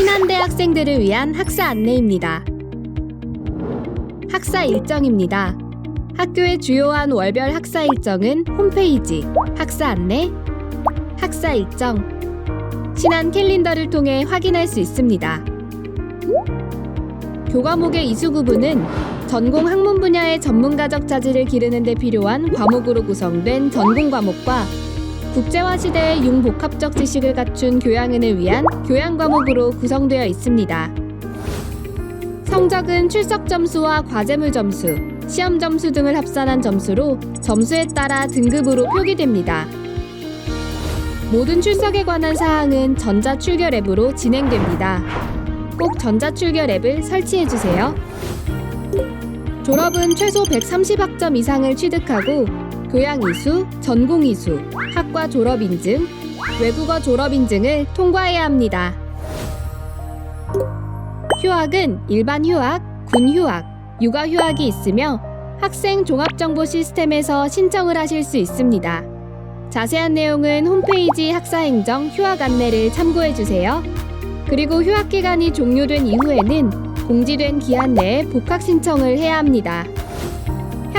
신한대 학생들을 위한 학사 안내입니다. 학사 일정입니다. 학교의 주요한 월별 학사 일정은 홈페이지 학사 안내, 학사 일정, 신한 캘린더를 통해 확인할 수 있습니다. 교과목의 이수 구분은 전공 학문 분야의 전문가적 자질을 기르는 데 필요한 과목으로 구성된 전공 과목과 국제화 시대의 융복합적 지식을 갖춘 교양인을 위한 교양 과목으로 구성되어 있습니다. 성적은 출석 점수와 과제물 점수, 시험 점수 등을 합산한 점수로 점수에 따라 등급으로 표기됩니다. 모든 출석에 관한 사항은 전자출결 앱으로 진행됩니다. 꼭 전자출결 앱을 설치해 주세요. 졸업은 최소 130학점 이상을 취득하고 교양 이수, 전공 이수, 학과 졸업 인증, 외국어 졸업 인증을 통과해야 합니다. 휴학은 일반 휴학, 군 휴학, 육아 휴학이 있으며 학생 종합정보 시스템에서 신청을 하실 수 있습니다. 자세한 내용은 홈페이지 학사행정 휴학 안내를 참고해 주세요. 그리고 휴학 기간이 종료된 이후에는 공지된 기한 내에 복학 신청을 해야 합니다.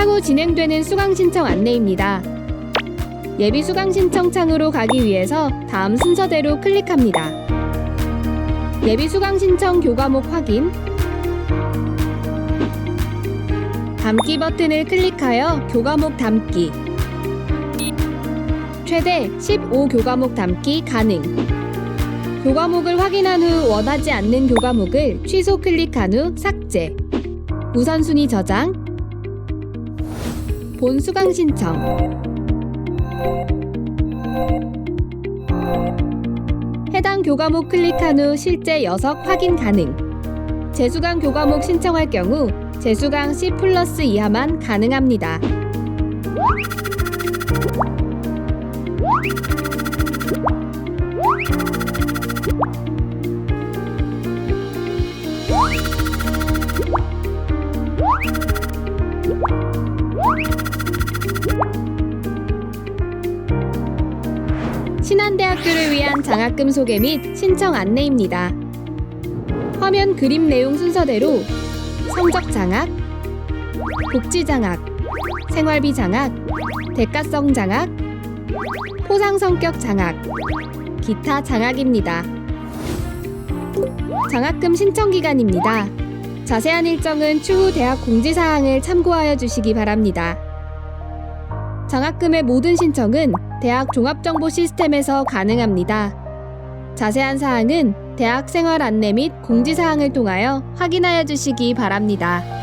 향후 진행되는 수강 신청 안내입니다. 예비 수강 신청 창으로 가기 위해서 다음 순서대로 클릭합니다. 예비 수강 신청 교과목 확인. 담기 버튼을 클릭하여 교과목 담기. 최대 15 교과목 담기 가능. 교과목을 확인한 후 원하지 않는 교과목을 취소 클릭한 후 삭제. 우선순위 저장 본 수강 신청 해당 교과목 클릭한 후 실제 여석 확인 가능 재수강 교과목 신청할 경우 재수강 C 플러스 이하만 가능합니다. 신한대학교를 위한 장학금 소개 및 신청 안내입니다. 화면 그림 내용 순서대로 성적 장학, 복지 장학, 생활비 장학, 대가성 장학, 포상 성격 장학, 기타 장학입니다. 장학금 신청 기간입니다. 자세한 일정은 추후 대학 공지사항을 참고하여 주시기 바랍니다. 장학금의 모든 신청은 대학 종합정보 시스템에서 가능합니다. 자세한 사항은 대학 생활 안내 및 공지사항을 통하여 확인하여 주시기 바랍니다.